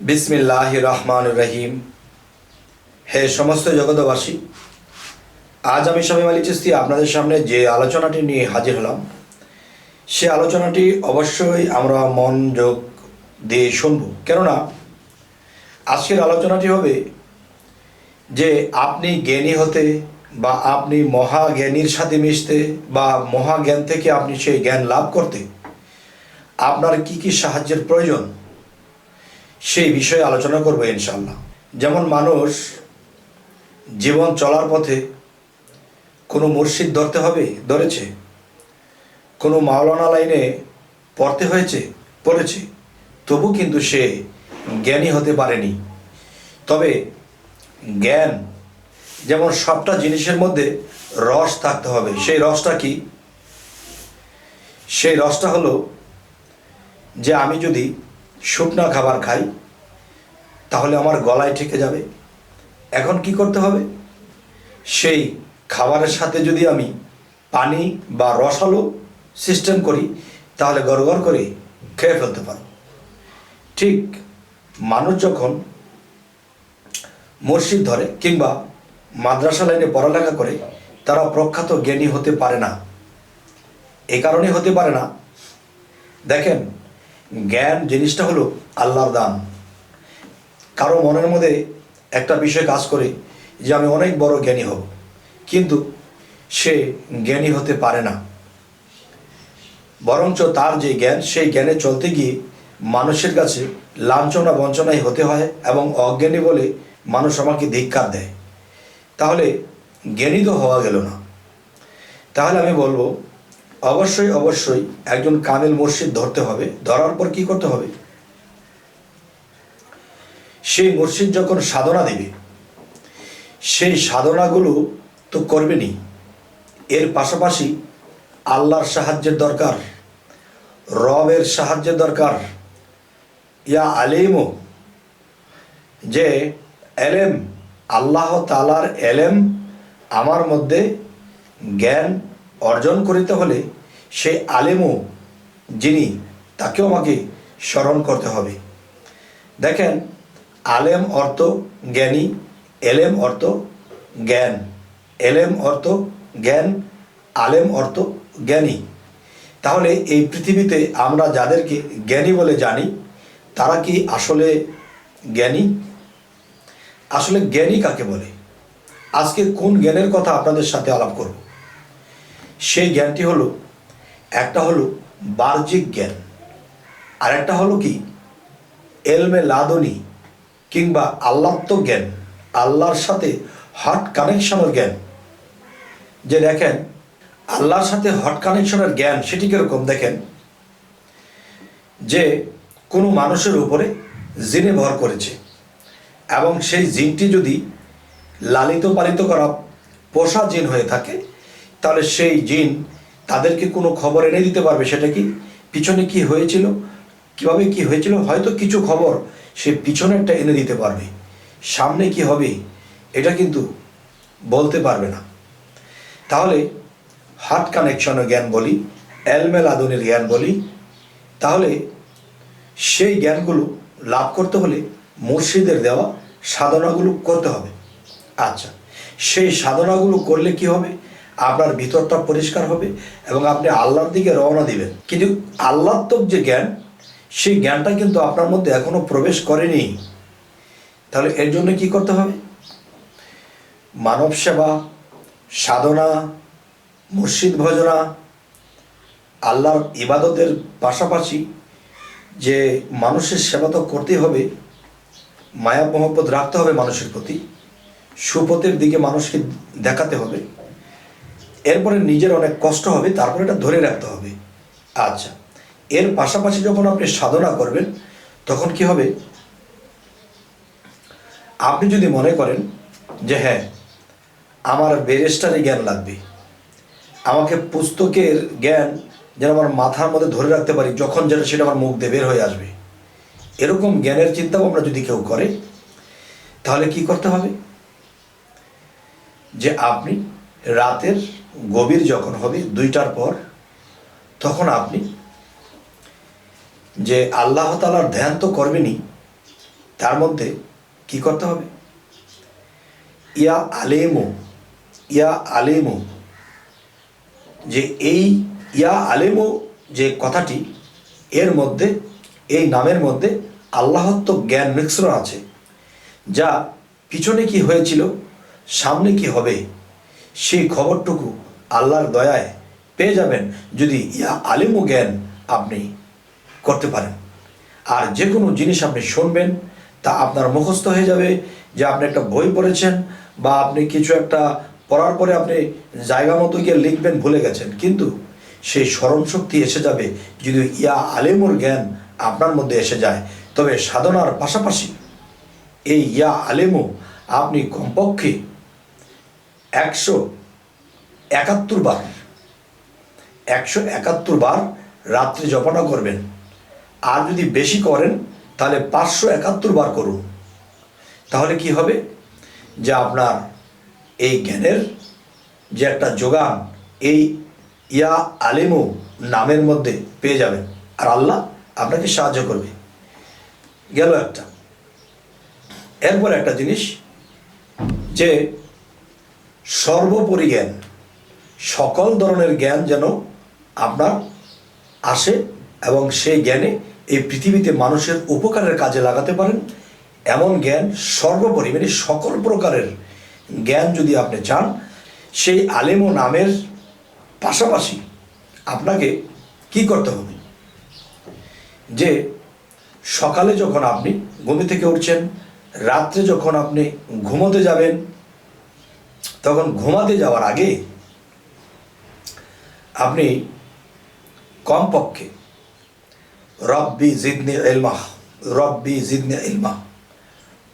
বিসমিল্লাহ রহমান রহিম। হে সমস্ত জগতবাসী আজ আমি স্বামী আলী চিস্তি আপনাদের সামনে যে আলোচনাটি নিয়ে হাজির হলাম, সে আলোচনাটি অবশ্যই আমরা মনোযোগ দিয়ে শুনব। কেননা, আজকের আলোচনাটি হবে যে আপনি জ্ঞানী হতে বা আপনি মহাজ্ঞানীর সাথে মিশতে বা মহাজ্ঞান থেকে আপনি সেই জ্ঞান লাভ করতে আপনার কি কি সাহায্যের প্রয়োজন সেই বিষয়ে আলোচনা করব ইনশাল্লাহ যেমন মানুষ জীবন চলার পথে কোনো মুর্শিদ ধরতে হবে, ধরেছে? কোনো মাওলানা লাইনে পড়তে হয়েছে, পড়েছে? তবু কিন্তু সে জ্ঞানী হতে পারেনি। তবে জ্ঞান যেমন সবটা জিনিসের মধ্যে রস থাকতে হবে। সেই রসটা কি? সেই রসটা হলো যে আমি যদি শুকনা খাবার খাই, তাহলে আমার গলায় ঠেকে যাবে। এখন কি করতে হবে? সেই খাবারের সাথে যদি আমি পানি বা রসালো সিস্টেম করি, তাহলে গড়গড় করে খেয়ে ফেলতে পারো। ঠিক মানুষ যখন মসজিদ ধরে কিংবা মাদ্রাসা লাইনে পড়ালেখা করে, তারা প্রখ্যাত জ্ঞানী হতে পারে না। এ কারণে হতে পারে না। দেখেন জ্ঞান জিনিসটা হলো আল্লাহর দান। কারও মনের মধ্যে একটা বিষয় কাজ করে যে আমি অনেক বড় জ্ঞানী হব, কিন্তু সে জ্ঞানী হতে পারে না। বরঞ্চ তার যে জ্ঞান, সেই জ্ঞানে চলতে গিয়ে মানুষের কাছে লাঞ্ছনা বঞ্চনাই হতে হয় এবং অজ্ঞানী বলে মানুষ আমাকে ধিক্ষার দেয়। তাহলে জ্ঞানী তো হওয়া গেল না। তাহলে আমি বলব অবশ্যই অবশ্যই একজন কামেল মসজিদ ধরতে হবে। ধরার পর কি করতে হবে? সেই মসজিদ যখন সাধনা দেবে, সেই সাধনাগুলো তো করবেনই। এর পাশাপাশি আল্লাহর সাহায্যের দরকার, রবের সাহায্যের দরকার। ইয়া আলিমও যে এলেম, আল্লাহ তালার এলেম আমার মধ্যে জ্ঞান অর্জন করিতে হলে সেই আলেমও যিনি, তাকেও আমাকে স্মরণ করতে হবে। দেখেন, আলেম অর্থ জ্ঞানী, এলেম অর্থ জ্ঞান, এলেম অর্থ জ্ঞান, আলেম অর্থ জ্ঞানী। তাহলে এই পৃথিবীতে আমরা যাদেরকে জ্ঞানী বলে জানি, তারা কি আসলে জ্ঞানী? আসলে জ্ঞানী কাকে বলে? আজকে কোন জ্ঞানের কথা আপনাদের সাথে আলাপ করব? সেই জ্ঞানটি হলো, একটা হলো বাহ্যিক জ্ঞান আর একটা হলো কি, এলমে লাদনি কিংবা আল্লাত্ম জ্ঞান, আল্লাহর সাথে হট কানেকশনের জ্ঞান। যে দেখেন, আল্লাহর সাথে হট কানেকশনের জ্ঞান সেটি কীরকম দেখেন? যে কোনো মানুষের উপরে জিনে ভর করেছে এবং সেই জিনটি যদি লালিত পালিত করা পোষা জিন হয়ে থাকে তাহলে সেই জিন তাদেরকে কোনো খবর এনে দিতে পারবে? সেটা কি পিছনে কি হয়েছিল? কীভাবে কি হয়েছিল? হয়তো কিছু খবর সে পিছনেরটা এনে দিতে পারবে। সামনে কি হবে, এটা কিন্তু বলতে পারবে না। তাহলে হার্ট কানেকশনের জ্ঞান বলি এলমেল আদনের জ্ঞান বলি। তাহলে সেই জ্ঞানগুলো লাভ করতে হলে মুর্শিদের দেওয়া সাধনাগুলো করতে হবে। আচ্ছা সেই সাধনাগুলো করলে কি হবে? আপনার ভিতরটা পরিষ্কার হবে এবং আপনি আল্লাহর দিকে রওনা দিবেন। কিন্তু আল্লাত্মক যে জ্ঞান, সেই জ্ঞানটা কিন্তু আপনার মধ্যে এখনও প্রবেশ করেনি। তাহলে এর জন্য কি করতে হবে? মানব সেবা সাধনা, মসজিদ ভজনা, আল্লাহর ইবাদতের পাশাপাশি যে মানুষের সেবা তো করতেই হবে, মায়া, মহব্বত রাখতে হবে মানুষের প্রতি, সুপথের দিকে মানুষকে দেখাতে হবে। এরপরে নিজের অনেক কষ্ট হবে, তারপরে এটা ধরে রাখতে হবে। আচ্ছা এর পাশাপাশি যখন আপনি সাধনা করবেন, তখন কি হবে? আপনি যদি মনে করেন যে হ্যাঁ আমার ব্যারিস্টারি জ্ঞান লাগবে, আমাকে পুস্তকের জ্ঞান যেন আমার মাথার মধ্যে ধরে রাখতে পারি, যখন যেন সেটা আমার মুখ দিয়ে বের হয়ে আসবে, এরকম জ্ঞানের চিন্তা ভাবনা যদি কেউ করে, তাহলে কি করতে হবে? যে আপনি রাতের গভীর যখন হবে, দুইটার পর, তখন আপনি যে আল্লাহ তালার ধ্যান তো করবেনই, তার মধ্যে কি করতে হবে? ইয়া আলেমো ইয়া আলেমো, যে এই ইয়া আলেমো যে কথাটি, এর মধ্যে, এই নামের মধ্যে আল্লাহত্ব জ্ঞান মিশ্রণ আছে, যা পিছনে কি হয়েছিল, সামনে কি হবে সেই খবরটুকু আল্লাহর দয়ায় পেয়ে যাবেন যদি ইয়া আলেমো জ্ঞান আপনি করতে পারেন। আর যে কোনো জিনিস আপনি শুনবেন, তা আপনার মুখস্থ হয়ে যাবে যে আপনি একটা বই পড়েছেন বা আপনি কিছু একটা পড়ার পরে আপনি জায়গা মতো গিয়ে লিখবেন, ভুলে গেছেন। কিন্তু সেই স্মরণ শক্তি এসে যাবে যদি ইয়া আলেমুর জ্ঞান আপনার মধ্যে এসে যায়। তবে সাধনার পাশাপাশি এই ইয়া আলেমও আপনি কমপক্ষে একশো একাত্তর বার, একশো একাত্তর বার রাত্রে জপনা করবেন। আর যদি বেশি করেন, তাহলে পাঁচশো একাত্তর বার করুন। তাহলে কি হবে? যে আপনার এই জ্ঞানের যে একটা যোগান, এই ইয়া আলিমু নামের মধ্যে পেয়ে যাবেন। আর আল্লাহ আপনাকে সাহায্য করবে। গেল একটা। এরপর একটা জিনিস যে সর্বোপরি জ্ঞান। সকল ধরনের জ্ঞান যেন আপনার আসে এবং সেই জ্ঞানে এই পৃথিবীতে মানুষের উপকারের কাজে লাগাতে পারেন। এমন জ্ঞান সর্বোপরি মানে সকল প্রকারের জ্ঞান যদি আপনি চান, সেই আলেম ও নামের পাশাপাশি আপনাকে কি করতে হবে? যে সকালে যখন আপনি ঘুমে থেকে উঠছেন, রাত্রে যখন আপনি ঘুমোতে যাবেন তখন ঘুমাতে যাওয়ার আগে আপনি কমপক্ষে রব্বি জিদনে এলমা রব্বি জিদনে এলমা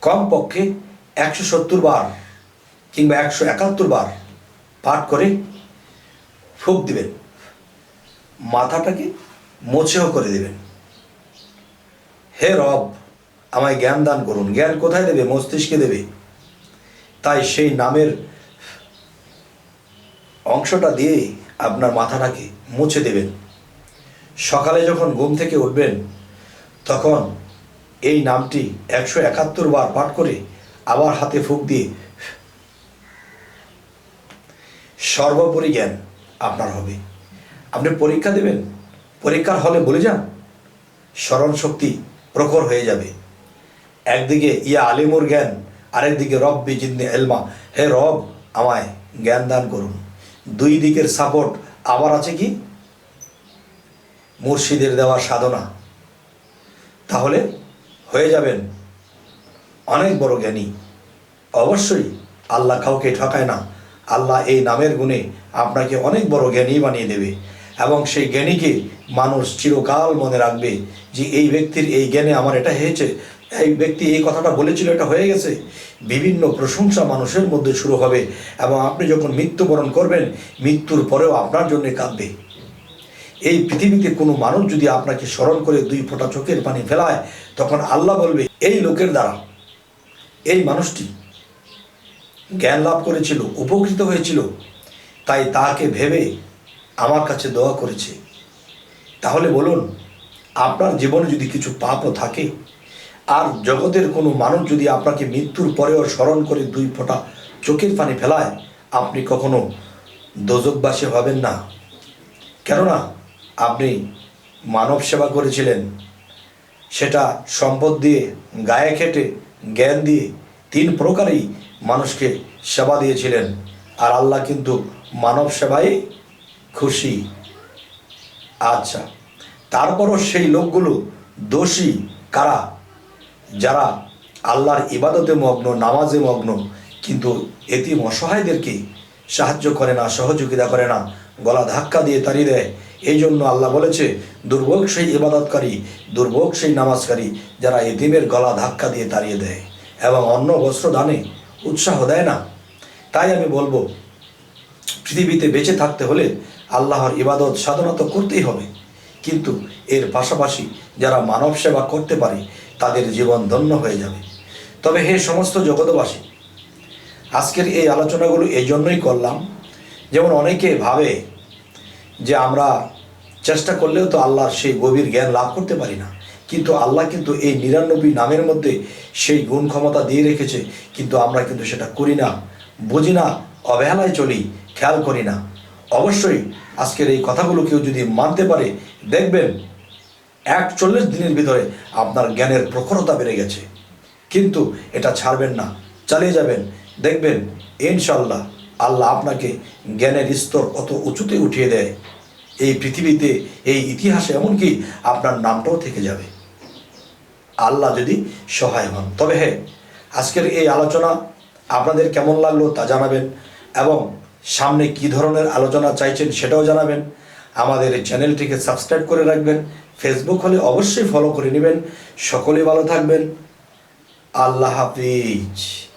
কমপক্ষে একশো সত্তর বার কিংবা একশো একাত্তর বার পাঠ করে ফুক দিবেন। মাথাটাকে মোছেও করে দেবেন। হে রব, আমায় জ্ঞান দান করুন। জ্ঞান কোথায় দেবে? মস্তিষ্কে দেবে। তাই সেই নামের অংশটা দিয়ে আপনার মাথাটাকে মুছে দেবেন। সকালে যখন ঘুম থেকে উঠবেন, তখন এই নামটি একশো একাত্তর বার পাঠ করে আবার হাতে ফুক দিয়ে সর্বোপরি জ্ঞান আপনার হবে। আপনি পরীক্ষা দেবেন? পরীক্ষার হলে বলে যান, স্মরণ শক্তি প্রখর হয়ে যাবে। একদিকে ইয়া আলিমুর জ্ঞান, আরেকদিকে রব বিজিন্নে এলমা। হে রব, আমায় জ্ঞান দান করুন। দুই দিকের সাপোর্ট আবার আছে কি? মুর্শিদের দেওয়া সাধনা। তাহলে হয়ে যাবেন অনেক বড় জ্ঞানী। অবশ্যই আল্লাহ কাউকে ঠকায় না। আল্লাহ এই নামের গুণে আপনাকে অনেক বড় জ্ঞানী বানিয়ে দেবে এবং সেই জ্ঞানীকে মানুষ চিরকাল মনে রাখবে যে এই ব্যক্তির এই জ্ঞানে আমার এটা হয়েছে। এই ব্যক্তি এই কথাটা বলেছিল, এটা হয়ে গেছে। বিভিন্ন প্রশংসা মানুষের মধ্যে শুরু হবে এবং আপনি যখন মৃত্যুবরণ করবেন, মৃত্যুর পরেও আপনার জন্য কাঁদবে। এই পৃথিবীতে কোনো মানুষ যদি আপনাকে স্মরণ করে দুই ফোঁটা চোখের পানি ফেলায়, তখন আল্লাহ বলবে, এই লোকের দ্বারা, এই মানুষটি জ্ঞান লাভ করেছিল, উপকৃত হয়েছিল, তাই তাকে ভেবে আমার কাছে দোয়া করেছে। তাহলে বলুন, আপনার জীবনে যদি কিছু পাপও থাকে আর জগতের কোনো মানুষ যদি আপনাকে মৃত্যুর পরেও স্মরণ করে দুই ফোঁটা চোখের পানি ফেলায়, আপনি কখনো দোজকবাসী হবেন না। কেননা, আপনি মানব সেবা করেছিলেন। সেটা সম্পদ দিয়ে, গায়ে খেটে, জ্ঞান দিয়ে তিন প্রকারেই মানুষকে সেবা দিয়েছিলেন। আর আল্লাহ কিন্তু মানব সেবায় খুশি। আচ্ছা তারপরও সেই লোকগুলো দোষী কারা? যারা আল্লাহর ইবাদতে মগ্ন, নামাজে মগ্ন, কিন্তু এতিম অসহায়দেরকে সাহায্য করে না, সহযোগিতা করে না, গলা ধাক্কা দিয়ে তাড়িয়ে দেয় এই জন্য আল্লাহ বলেছে, দুর্ভোগ সেই ইবাদতকারী, দুর্ভোগ সেই নামাজকারী যারা এতিমের গলা ধাক্কা দিয়ে তাড়িয়ে দেয় এবং অন্য বস্ত্র, দানে উৎসাহ দেয় না। তাই আমি বলব, পৃথিবীতে বেঁচে থাকতে হলে আল্লাহর ইবাদত সাধনা তো করতেই হবে। কিন্তু এর পাশাপাশি যারা মানব সেবা করতে পারে তাদের জীবন ধন্য হয়ে যাবে। তবে হে সমস্ত জগতবাসী আজকের এই আলোচনাগুলো এই জন্যই করলাম। যেমন অনেকে ভাবে যে আমরা চেষ্টা করলেও তো আল্লাহর সেই গভীর জ্ঞান লাভ করতে পারি না। কিন্তু আল্লাহ কিন্তু এই নিরানব্বই নামের মধ্যে সেই গুণ ক্ষমতা দিয়ে রেখেছে। কিন্তু আমরা কিন্তু সেটা করি না, বুঝি না, অবহেলায় চলি, খেয়াল করি না। অবশ্যই আজকের এই কথাগুলো কেউ যদি মানতে পারে, দেখবেন একচল্লিশ দিনের ভিতরে আপনার জ্ঞানের প্রখরতা বেড়ে গেছে। কিন্তু এটা ছাড়বেন না, চালিয়ে যাবেন। দেখবেন ইনশাল্লাহ আল্লাহ আপনাকে জ্ঞানের স্তর কত উঁচুতে উঠিয়ে দেয়। এই পৃথিবীতে, এই ইতিহাসে এমনকি আপনার নামটাও থেকে যাবে। আল্লাহ যদি সহায় হন। তবে হ্যাঁ আজকের এই আলোচনা আপনাদের কেমন লাগল তা জানাবেন এবং সামনে কি ধরনের আলোচনা চাইছেন সেটাও জানাবেন। আমাদের চ্যানেলটিকে সাবস্ক্রাইব করে রাখবেন। ফেসবুক হলে অবশ্যই ফলো করে নেবেন। সকলে ভালো থাকবেন। আল্লাহ হাফিজ।